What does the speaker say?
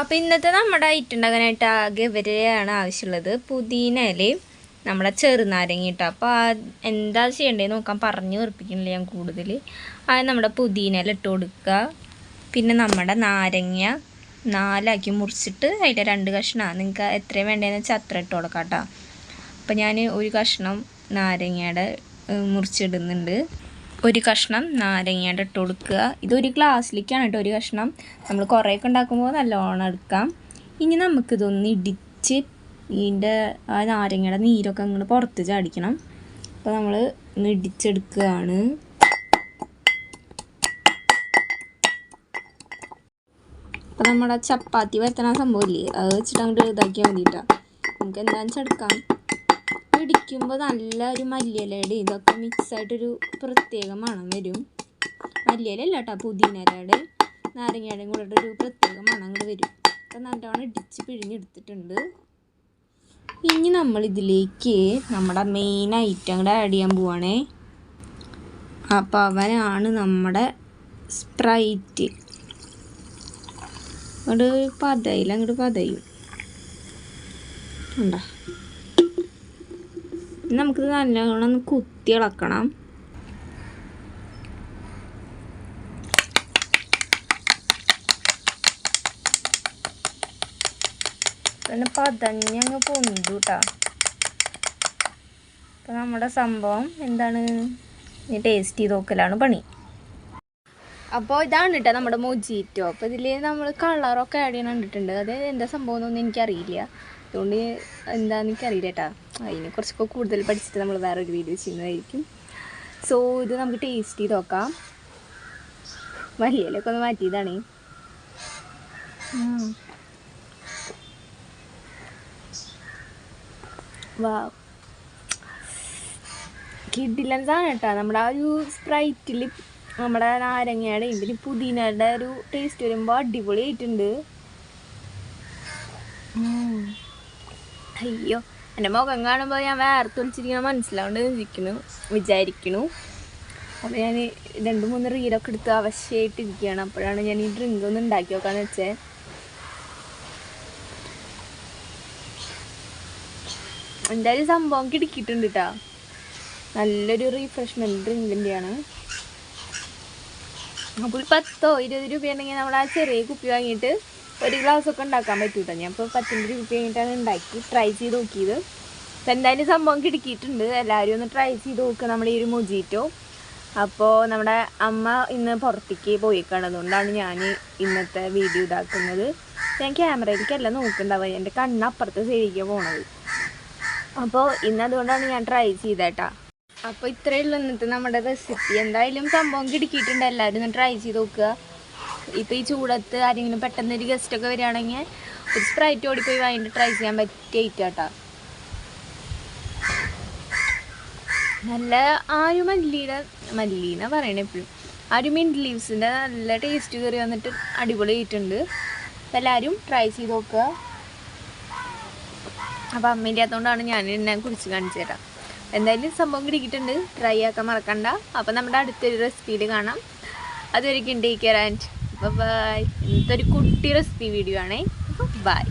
അപ്പോൾ ഇന്നത്തെ നമ്മുടെ ഐറ്റം ഉണ്ടാക്കാനായിട്ട് ആകെ ഇവരെയാണ് ആവശ്യമുള്ളത്. പുതിന ഇലയും നമ്മുടെ ചെറുനാരങ്ങ ഇട്ടോ അപ്പോൾ എന്താ ചെയ്യേണ്ടതെന്ന് നോക്കാൻ പറഞ്ഞു ഉറപ്പിക്കണില്ല ഞാൻ കൂടുതൽ അത് നമ്മുടെ പുതിന ഇല ഇട്ട് കൊടുക്കുക. പിന്നെ നമ്മുടെ നാരങ്ങ നാലാക്കി മുറിച്ചിട്ട് അതിന്റെ രണ്ട് കഷ്ണമാണ് നിങ്ങൾക്ക് എത്രയും വേണ്ടതെന്ന് വെച്ചാൽ അത്ര ഇട്ട് കൊടുക്കാം കേട്ടോ. അപ്പോൾ ഞാൻ ഒരു കഷ്ണം നാരങ്ങയുടെ മുറിച്ചിടുന്നുണ്ട്. ഒരു കഷ്ണം നാരങ്ങയുടെ ഇട്ട് കൊടുക്കുക. ഇതൊരു ഗ്ലാസ്സിലേക്കാണ് കേട്ടോ ഒരു കഷ്ണം. നമ്മൾ കുറേയൊക്കെ ഉണ്ടാക്കുമ്പോൾ നല്ലോണം എടുക്കാം. ഇനി നമുക്കിതൊന്ന് ഇടിച്ച് ഇതിന്റെ ആ നാരങ്ങയുടെ നീരൊക്കെ അങ്ങോട്ട് പുറത്ത് ചാടിക്കണം. അപ്പോൾ നമ്മൾ ഒന്ന് ഇടിച്ചെടുക്കുകയാണ്. അപ്പോൾ നമ്മുടെ ചപ്പാത്തി വരുത്തണ സംഭവമില്ലേ അത് വെച്ചിട്ട് അങ്ങോട്ട് ഇതാക്കിയാൽ മതിയിട്ടാണ് നമുക്ക് എന്താണെന്ന് വെച്ചാൽ എടുക്കാം. ഇടിക്കുമ്പോൾ നല്ല ഒരു മല്ലിയിലയുടെ ഇതൊക്കെ മിക്സായിട്ടൊരു പ്രത്യേക മണം വരും. മല്ലിയില അല്ല കേട്ടോ പുതിനയിലയുടെ നാരങ്ങയുടെയും കൂടെ ഒരു പ്രത്യേക മണം അങ്ങോട്ട് വരും. അപ്പം നല്ലോണം ഇടിച്ച് പിഴിഞ്ഞെടുത്തിട്ടുണ്ട്. ഇനി നമ്മൾ ഇതിലേക്ക് നമ്മുടെ മെയിൻ ഐറ്റം കൂടെ ആഡ് ചെയ്യാൻ പോവാണേ. അപ്പോൾ അവനാണ് നമ്മുടെ സ്പ്രൈറ്റ് അങ്ങോട്ട് പതയില്ല അങ്ങോട്ട് പതയും. ഉണ്ടോ നമുക്കിത് നല്ലോണം കുത്തി ഇളക്കണം. പതഞ്ഞങ്ങ് പൊന്തു കേട്ടോ അപ്പം നമ്മുടെ സംഭവം എന്താണ്? ടേസ്റ്റ് ചെയ്ത് നോക്കലാണ് പണി. അപ്പോൾ ഇതാണ് കേട്ടോ നമ്മുടെ മൊജീറ്റോ. അപ്പോൾ ഇതിൽ നമ്മൾ കളറൊക്കെ ആഡ് ചെയ്യണം കണ്ടിട്ടുണ്ട്. അത് എന്താ സംഭവം എന്നൊന്നും എനിക്കറിയില്ല. അതുകൊണ്ട് എന്താണെന്ന് എനിക്കറിയില്ല കേട്ടോ അതിനെ കുറച്ചൊക്കെ കൂടുതൽ പഠിച്ചിട്ട് നമ്മൾ വേറൊരു വീഡിയോ ചെയ്യുന്നതായിരിക്കും. സോ ഇത് നമുക്ക് ടേസ്റ്റ് ചെയ്ത് നോക്കാം. വലിയലൊക്കെ ഒന്ന് മാറ്റിയതാണ്. വാ. കിഡിലൻസാണ് കേട്ടോ നമ്മുടെ ആ ഒരു സ്പ്രൈറ്റിൽ നമ്മുടെ നാരങ്ങയുടെയും പിന്നെ പുതിനയുടെ ഒരു ടേസ്റ്റ് വരുമ്പോൾ അടിപൊളിയായിട്ടുണ്ട്. അയ്യോ എന്റെ മുഖം കാണുമ്പോൾ ഞാൻ വേർത്തൊളിച്ചിരിക്കണ മനസ്സിലാവുണ്ട് ഇരിക്കണു വിചാരിക്കണു അപ്പോൾ ഞാൻ രണ്ട് മൂന്ന് റീലൊക്കെ എടുത്ത് അവശ്യമായിട്ടിരിക്കുകയാണ് അപ്പോഴാണ് ഞാൻ ഈ ഡ്രിങ്ക് ഒന്ന് ഉണ്ടാക്കി നോക്കാന്ന് വെച്ചേ. എന്തായാലും സംഭവം കിടക്കിയിട്ടുണ്ട് കേട്ടോ നല്ലൊരു റീഫ്രഷ്മെന്റ് ഡ്രിങ്കിന്റെയാണ് അപ്പോൾ പത്തോ ഇരുപത് രൂപയുണ്ടെങ്കിൽ നമ്മൾ ആ ചെറിയ കുപ്പി വാങ്ങിയിട്ട് ഒരു ഗ്ലാസ് ഒക്കെ ഉണ്ടാക്കാൻ പറ്റൂട്ടോ. ഞാൻ ഇപ്പോൾ പത്തിന്റെ രൂപ കഴിഞ്ഞിട്ടാണ് ഉണ്ടാക്കി ട്രൈ ചെയ്ത് നോക്കിയത്. അപ്പോൾ എന്തായാലും സംഭവം കിടക്കിയിട്ടുണ്ട്. എല്ലാവരും ഒന്ന് ട്രൈ ചെയ്ത് നോക്കുക നമ്മുടെ ഈ ഒരു മൊജീറ്റോ. അപ്പോൾ നമ്മുടെ അമ്മ ഇന്ന് പുറത്തേക്ക് പോയിക്കണതുകൊണ്ടാണ് ഞാൻ ഇന്നത്തെ വീഡിയോ ഇതാക്കുന്നത്. ഞാൻ ക്യാമറയിലേക്കല്ല നോക്കുന്നുണ്ടാവുക എന്റെ കണ്ണപ്പുറത്ത് സൈഡിലേക്ക് പോണത്. അപ്പോൾ ഇന്ന് അതുകൊണ്ടാണ് ഞാൻ ട്രൈ ചെയ്തേട്ടാ. അപ്പോൾ ഇത്രയേ ഉള്ളൂ ഇന്നത്തെ നമ്മുടെ റെസിപ്പി എന്തായാലും സംഭവം കിടക്കിയിട്ടുണ്ട്. എല്ലാവരും ഒന്ന് ട്രൈ ചെയ്ത് നോക്കുക. ഇപ്പോൾ ഈ ചൂടത്ത് ആരെങ്കിലും പെട്ടെന്ന് ഒരു ഗസ്റ്റ് ഒക്കെ വരികയാണെങ്കിൽ ഒരു സ്പ്രൈറ്റ് ഓടിപ്പോയി വാങ്ങിയിട്ട് ട്രൈ ചെയ്യാൻ പറ്റിയ നല്ല ആ ഒരു മല്ലിയുടെ മല്ലീന പറയണേ എപ്പോഴും ആ ഒരു മിന്റ് ലീവ്സിന്റെ നല്ല ടേസ്റ്റ് കയറി വന്നിട്ട് അടിപൊളി ആയിട്ടുണ്ട്. അപ്പോൾ എല്ലാവരും ട്രൈ ചെയ്ത് നോക്കുക. അപ്പോൾ അമ്മേന്റെ അതുകൊണ്ടാണ് ഞാൻ എന്നെ കുറിച്ച് കാണിച്ചു തരാം. എന്തായാലും സംഭവം കിട്ടിയിട്ടുണ്ട്. ട്രൈ ആക്കാൻ മറക്കണ്ട. അപ്പോൾ നമ്മുടെ അടുത്തൊരു റെസിപ്പിയിൽ കാണാം. അതുവരെയ്ക്കും ടേക്ക് കെയർ ആൻഡ് ബൈ ഇന്നത്തെ ഒരു കുട്ടി റെസിപ്പി വീഡിയോ ആണേ. ബൈ